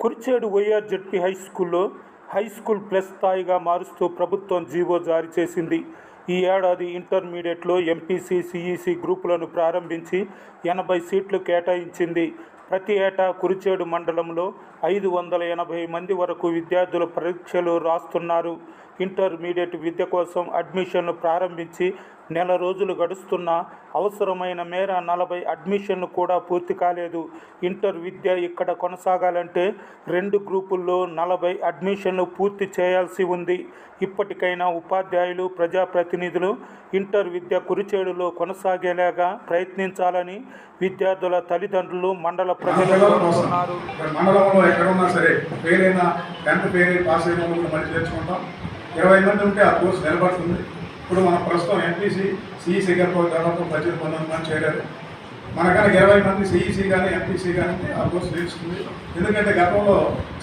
Kurichedu YRZP high స్కూల్లో high school plus స్థాయిగా మారుస్తూ ప్రభుత్వం జీవో జారీ చేసింది. ఈ ఏడాది ఇంటర్మీడియట్లో ఎంపీసీ సిఈసి గ్రూపులను ప్రారంభించి ఎనభై సీట్లు కేటాయించింది. ప్రతి ఏటా కురిచేడు మండలంలో ఐదు వందల ఎనభై మంది వరకు విద్యార్థులు పరీక్షలు రాస్తున్నారు. ఇంటర్మీడియట్ విద్య కోసం అడ్మిషన్లు ప్రారంభించి నెల రోజులు గడుస్తున్న అవసరమైన మేర నలభై అడ్మిషన్లు కూడా పూర్తి కాలేదు. ఇంటర్ విద్య ఇక్కడ కొనసాగాలంటే రెండు గ్రూపుల్లో నలభై అడ్మిషన్లు పూర్తి చేయాల్సి ఉంది. ఇప్పటికైనా ఉపాధ్యాయులు ప్రజాప్రతినిధులు ఇంటర్ విద్య కురిచేడులో కొనసాగేలాగా ప్రయత్నించాలని విద్యార్థుల తల్లిదండ్రులు మండల ప్రజలు మండలంలో ఎక్కడ ఉన్నా సరే ఫెయిల్ అయినా టెన్త్ ఫెయిల్ అయి పాస్ అయిన వాళ్ళు మళ్ళీ చేర్చుకుంటాం. ఇరవై మంది ఉంటే ఆ కోర్సు నిలబడుతుంది. ఇప్పుడు మనం ప్రస్తుతం ఎంపీసీ సిఈసీ గారు దాదాపు పద్దెనిమిది పంతొమ్మిది మంది చేరారు. మనకన్నా ఇరవై మంది సిఈసీ కానీ ఎంపీసీ కానీ ఆ కోర్సు నేర్చుకుంది ఎందుకంటే గతంలో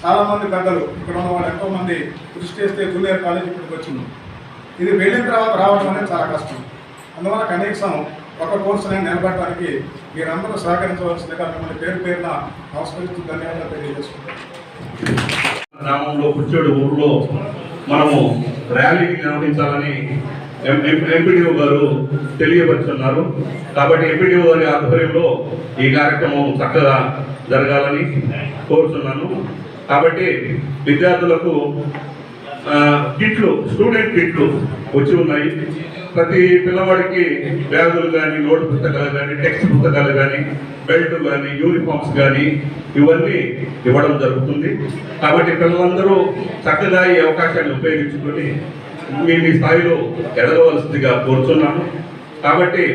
చాలామంది పెద్దలు ఇక్కడ ఉన్న వాళ్ళు ఎంతో మంది కృషి చేస్తే జూనియర్ కాలేజ్ ఇక్కడికి వచ్చింది. ఇది వెళ్ళిన తర్వాత రావడం అనేది చాలా కష్టం. అందువల్ల కనీసం ఒక కోర్సుని నిలబడటానికి మీరందరూ సహకరించవలసిందిగా మిమ్మల్ని పేరు పేరున నమస్కరిస్తూ ధన్యవాదాలు తెలియజేసుకుంటాం గ్రామంలో పుచ్చోడు ఊర్లో మనము ర్యాలీ నిర్వహించాలని ఎంపీడీఓ గారు తెలియపరుచున్నారు. కాబట్టి ఎంపీడీఓ గారి ఆధ్వర్యంలో ఈ కార్యక్రమం చక్కగా జరగాలని కోరుతున్నాను కాబట్టి విద్యార్థులకు కిట్లు స్టూడెంట్ కిట్లు వచ్చి ఉన్నాయి. ప్రతి పిల్లవాడికి బ్యాగులు కానీ నోట్ పుస్తకాలు కానీ టెక్స్ట్ పుస్తకాలు కానీ బెల్ట్ కానీ యూనిఫామ్స్ కానీ ఇవన్నీ ఇవ్వడం జరుగుతుంది. కాబట్టి పిల్లలందరూ చక్కగా ఈ అవకాశాన్ని ఉపయోగించుకొని మీ మీ స్థాయిలో ఎదగవలసిందిగా కోరుతున్నాను కాబట్టి